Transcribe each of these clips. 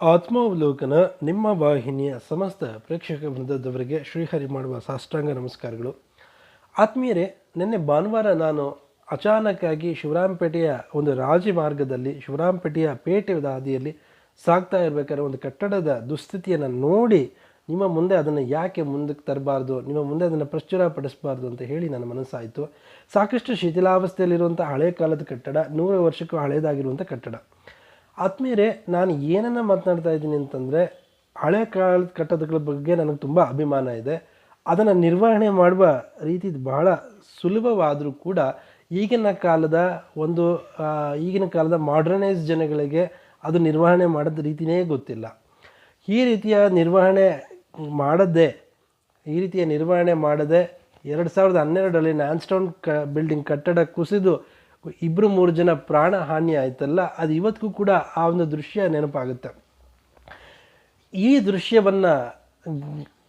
ಆತ್ಮಾವಲೋಕನ ನಿಮ್ಮ ವಾಹಿನಿಯ ಸಮಸ್ತ ಪ್ರೇಕ್ಷಕ ವೃಂದದವರಿಗೆ ಶ್ರೀಹರಿ ಮಾಡುವ ಸಾಷ್ಟಾಂಗ ನಮಸ್ಕಾರಗಳು. ಆತ್ಮೀಯರೇ, ನಿನ್ನೆ ಭಾನುವಾರ ನಾನು ಅಚಾನಕ್ಕಾಗಿ ಶಿವರಾಮಪೇಟೆಯ ಒಂದು ರಾಜಮಾರ್ಗದಲ್ಲಿ ಶಿವರಾಮಪೇಟೆಯ ಪೇಟೆ ಹಾದಿಯಲ್ಲಿ ಸಾಗ್ತಾ ಇರಬೇಕಾದ್ರೆ ಒಂದು ಕಟ್ಟಡದ ದುಸ್ಥಿತಿಯನ್ನು ನೋಡಿ ನಿಮ್ಮ ಮುಂದೆ ಅದನ್ನು ಯಾಕೆ ಮುಂದಕ್ಕೆ ತರಬಾರ್ದು, ನಿಮ್ಮ ಮುಂದೆ ಅದನ್ನು ಪ್ರಚುರ ಪಡಿಸಬಾರ್ದು ಅಂತ ಹೇಳಿ ನನ್ನ ಮನಸ್ಸಾಯಿತು. ಸಾಕಷ್ಟು ಶಿಥಿಲಾವಸ್ಥೆಯಲ್ಲಿರುವಂಥ ಹಳೆ ಕಾಲದ ಕಟ್ಟಡ, ನೂರು ವರ್ಷಕ್ಕೂ ಹಳೆಯದಾಗಿರುವಂಥ ಕಟ್ಟಡ. ಆತ್ಮೀಯರೇ ನಾನು ಏನನ್ನು ಮಾತನಾಡ್ತಾ ಇದ್ದೀನಿ ಅಂತಂದರೆ, ಹಳೆ ಕಾಲದ ಕಟ್ಟಡಗಳ ಬಗ್ಗೆ ನನಗೆ ತುಂಬ ಅಭಿಮಾನ ಇದೆ. ಅದನ್ನು ನಿರ್ವಹಣೆ ಮಾಡುವ ರೀತಿ ಬಹಳ ಸುಲಭವಾದರೂ ಕೂಡ ಈಗಿನ ಕಾಲದ ಒಂದು ಈಗಿನ ಕಾಲದ ಮಾಡ್ರನೈಸ್ ಜನಗಳಿಗೆ ಅದು ನಿರ್ವಹಣೆ ಮಾಡೋದ ರೀತಿಯೇ ಗೊತ್ತಿಲ್ಲ. ಈ ರೀತಿಯ ನಿರ್ವಹಣೆ ಮಾಡದೆ, ಈ ರೀತಿಯ ನಿರ್ವಹಣೆ ಮಾಡದೆ ಎರಡು ಸಾವಿರದ ಹನ್ನೆರಡರಲ್ಲಿ ನ್ಯಾನ್ಸ್ಟೌನ್ ಕ ಬಿಲ್ಡಿಂಗ್ ಕಟ್ಟಡ ಕುಸಿದು ಇಬ್ಬರು ಮೂರು ಜನ ಪ್ರಾಣ ಹಾನಿ ಆಯ್ತಲ್ಲ, ಅದು ಇವತ್ತಿಗೂ ಕೂಡ ಆ ಒಂದು ದೃಶ್ಯ ನೆನಪಾಗುತ್ತೆ. ಈ ದೃಶ್ಯವನ್ನು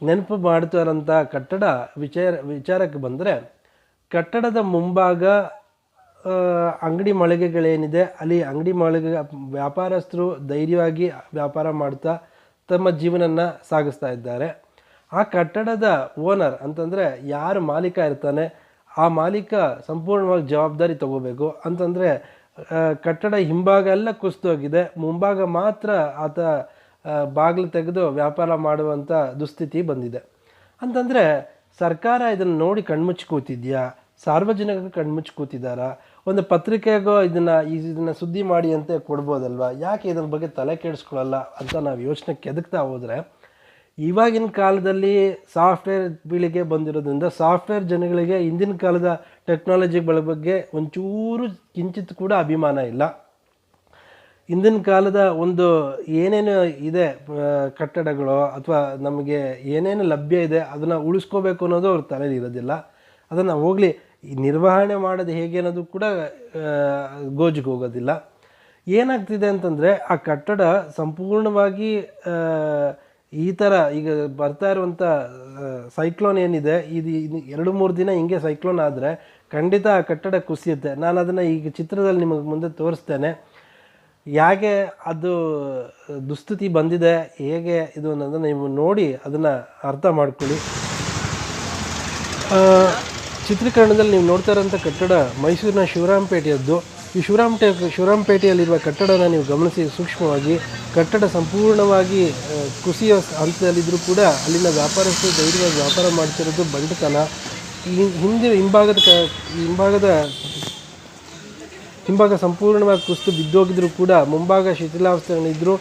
ನೆನಪು ಮಾಡ್ತಾರಂಥ ಕಟ್ಟಡ ವಿಚಾರ, ವಿಚಾರಕ್ಕೆ ಬಂದರೆ, ಕಟ್ಟಡದ ಮುಂಭಾಗ ಅಂಗಡಿ ಮಳಿಗೆಗಳೇನಿದೆ, ಅಲ್ಲಿ ಅಂಗಡಿ ಮಳಿಗೆ ವ್ಯಾಪಾರಸ್ಥರು ಧೈರ್ಯವಾಗಿ ವ್ಯಾಪಾರ ಮಾಡ್ತಾ ತಮ್ಮ ಜೀವನನ ಸಾಗಿಸ್ತಾ ಇದ್ದಾರೆ. ಆ ಕಟ್ಟಡದ ಓನರ್ ಅಂತಂದರೆ ಯಾರು ಮಾಲೀಕ ಇರ್ತಾನೆ ಆ ಮಾಲೀಕ ಸಂಪೂರ್ಣವಾಗಿ ಜವಾಬ್ದಾರಿ ತಗೋಬೇಕು. ಅಂತಂದರೆ ಕಟ್ಟಡ ಹಿಂಭಾಗ ಎಲ್ಲ ಕುಸಿದೋಗಿದೆ. ಮುಂಭಾಗ ಮಾತ್ರ ಆತ ಬಾಗಿಲು ತೆಗೆದು ವ್ಯಾಪಾರ ಮಾಡುವಂಥ ದುಸ್ಥಿತಿ ಬಂದಿದೆ. ಅಂತಂದರೆ, ಸರ್ಕಾರ ಇದನ್ನು ನೋಡಿ ಕಣ್ಮುಚ್ಚಿ ಕೂತಿದ್ಯಾ? ಸಾರ್ವಜನಿಕರು ಕಣ್ಮುಚ್ಚಿ ಕೂತಿದ್ದಾರಾ? ಒಂದು ಪತ್ರಿಕೆಗೋ ಇದನ್ನು ಇದನ್ನು ಸುದ್ದಿ ಮಾಡಿ ಅಂತ ಕೊಡ್ಬೋದಲ್ವ? ಯಾಕೆ ಇದ್ರ ಬಗ್ಗೆ ತಲೆ ಕೆಡಿಸ್ಕೊಳ್ಳಲ್ಲ ಅಂತ ನಾವು ಯೋಚನೆ ಕೆದಕ್ತಾ ಹೋದರೆ ಇವಾಗಿನ ಕಾಲದಲ್ಲಿ ಸಾಫ್ಟ್ವೇರ್ ಪೀಳಿಗೆ ಬಂದಿರೋದ್ರಿಂದ ಸಾಫ್ಟ್ವೇರ್ ಜನಗಳಿಗೆ ಹಿಂದಿನ ಕಾಲದ ಟೆಕ್ನಾಲಜಿಗಳ ಬಗ್ಗೆ ಒಂಚೂರು ಕಿಂಚಿತ್ ಕೂಡ ಅಭಿಮಾನ ಇಲ್ಲ. ಹಿಂದಿನ ಕಾಲದ ಒಂದು ಏನೇನು ಇದೆ ಕಟ್ಟಡಗಳು ಅಥವಾ ನಮಗೆ ಏನೇನು ಲಭ್ಯ ಇದೆ ಅದನ್ನು ಉಳಿಸ್ಕೋಬೇಕು ಅನ್ನೋದು ಅವ್ರ ತಲೆಯಲ್ಲಿ ಇರೋದಿಲ್ಲ. ಅದನ್ನು ಹೋಗಲಿ ನಿರ್ವಹಣೆ ಮಾಡೋದು ಹೇಗೆ ಅನ್ನೋದು ಕೂಡ ಗೋಜಿಗೆ ಹೋಗೋದಿಲ್ಲ. ಏನಾಗ್ತಿದೆ ಅಂತಂದರೆ ಆ ಕಟ್ಟಡ ಸಂಪೂರ್ಣವಾಗಿ ಈ ಥರ ಈಗ ಬರ್ತಾ ಇರುವಂಥ ಸೈಕ್ಲೋನ್ ಏನಿದೆ, ಇದು ಎರಡು ಮೂರು ದಿನ ಹಿಂಗೆ ಸೈಕ್ಲೋನ್ ಆದರೆ ಖಂಡಿತ ಆ ಕಟ್ಟಡ ಕುಸಿಯುತ್ತೆ. ನಾನು ಅದನ್ನು ಈಗ ಚಿತ್ರದಲ್ಲಿ ನಿಮಗೆ ಮುಂದೆ ತೋರಿಸ್ತೇನೆ. ಹೇಗೆ ಅದು ದುಸ್ಥಿತಿ ಬಂದಿದೆ, ಹೇಗೆ ಇದು ಅನ್ನೋದನ್ನು ನೀವು ನೋಡಿ ಅದನ್ನು ಅರ್ಥ ಮಾಡ್ಕೊಳ್ಳಿ. ಚಿತ್ರೀಕರಣದಲ್ಲಿ ನೀವು ನೋಡ್ತಾ ಇರೋಂಥ ಕಟ್ಟಡ ಮೈಸೂರಿನ ಶಿವರಾಮಪೇಟೆಯದ್ದು ಈ ಶಿವರಾಮಟೆ ಶಿವರಾಮಪೇಟೆಯಲ್ಲಿರುವ ಕಟ್ಟಡನ ನೀವು ಗಮನಿಸಿ, ಸೂಕ್ಷ್ಮವಾಗಿ ಕಟ್ಟಡ ಸಂಪೂರ್ಣವಾಗಿ ಕುಸಿಯ ಹಂತದಲ್ಲಿದ್ದರೂ ಕೂಡ ಅಲ್ಲಿನ ವ್ಯಾಪಾರಸ್ಥರು ಧೈರ್ಯವಾಗಿ ವ್ಯಾಪಾರ ಮಾಡ್ತಿರೋದು ಬಂಡತನ ಈ ಹಿಂದಿನ ಹಿಂಭಾಗದ ಕ, ಹಿಂಭಾಗದ, ಹಿಂಭಾಗ ಸಂಪೂರ್ಣವಾಗಿ ಕುಸಿದು ಬಿದ್ದೋಗಿದ್ರು ಕೂಡ ಮುಂಭಾಗ ಶಿಥಿಲಾವಸ್ಥೆಗಳಿದ್ದರೂ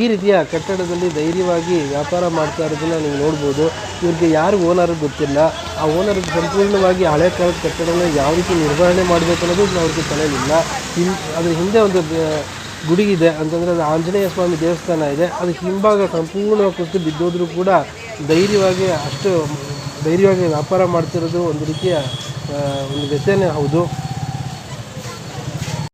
ಈ ರೀತಿಯ ಕಟ್ಟಡದಲ್ಲಿ ಧೈರ್ಯವಾಗಿ ವ್ಯಾಪಾರ ಮಾಡ್ತಾ ಇರೋದನ್ನ ನೀವು ನೋಡ್ಬೋದು. ಇವ್ರಿಗೆ ಯಾರು ಓನರ್ ಗೊತ್ತಿಲ್ಲ. ಆ ಓನರ್ ಸಂಪೂರ್ಣವಾಗಿ ಹಳೆ ಕಾಲದ ಕಟ್ಟಡನ ಯಾವ ರೀತಿ ನಿರ್ವಹಣೆ ಮಾಡಬೇಕು ಅನ್ನೋದು ಅವ್ರಿಗೆ ತಲೆಯಲ್ಲಿಲ್ಲ ಹಿಂ ಅದ್ರ ಹಿಂದೆ ಒಂದು ಗುಡಿ ಇದೆ. ಅಂತಂದರೆ ಅದು ಆಂಜನೇಯ ಸ್ವಾಮಿ ದೇವಸ್ಥಾನ ಇದೆ. ಅದು ಹಿಂಭಾಗ ಸಂಪೂರ್ಣವಾಗಿ ಕುಸಿದು ಬಿದ್ದೋದ್ರೂ ಕೂಡ ಧೈರ್ಯವಾಗಿ ಅಷ್ಟು, ಧೈರ್ಯವಾಗಿ ವ್ಯಾಪಾರ ಮಾಡ್ತಿರೋದು ಒಂದು ರೀತಿಯ ಒಂದು ವ್ಯತ್ಯನೇ ಹೌದು.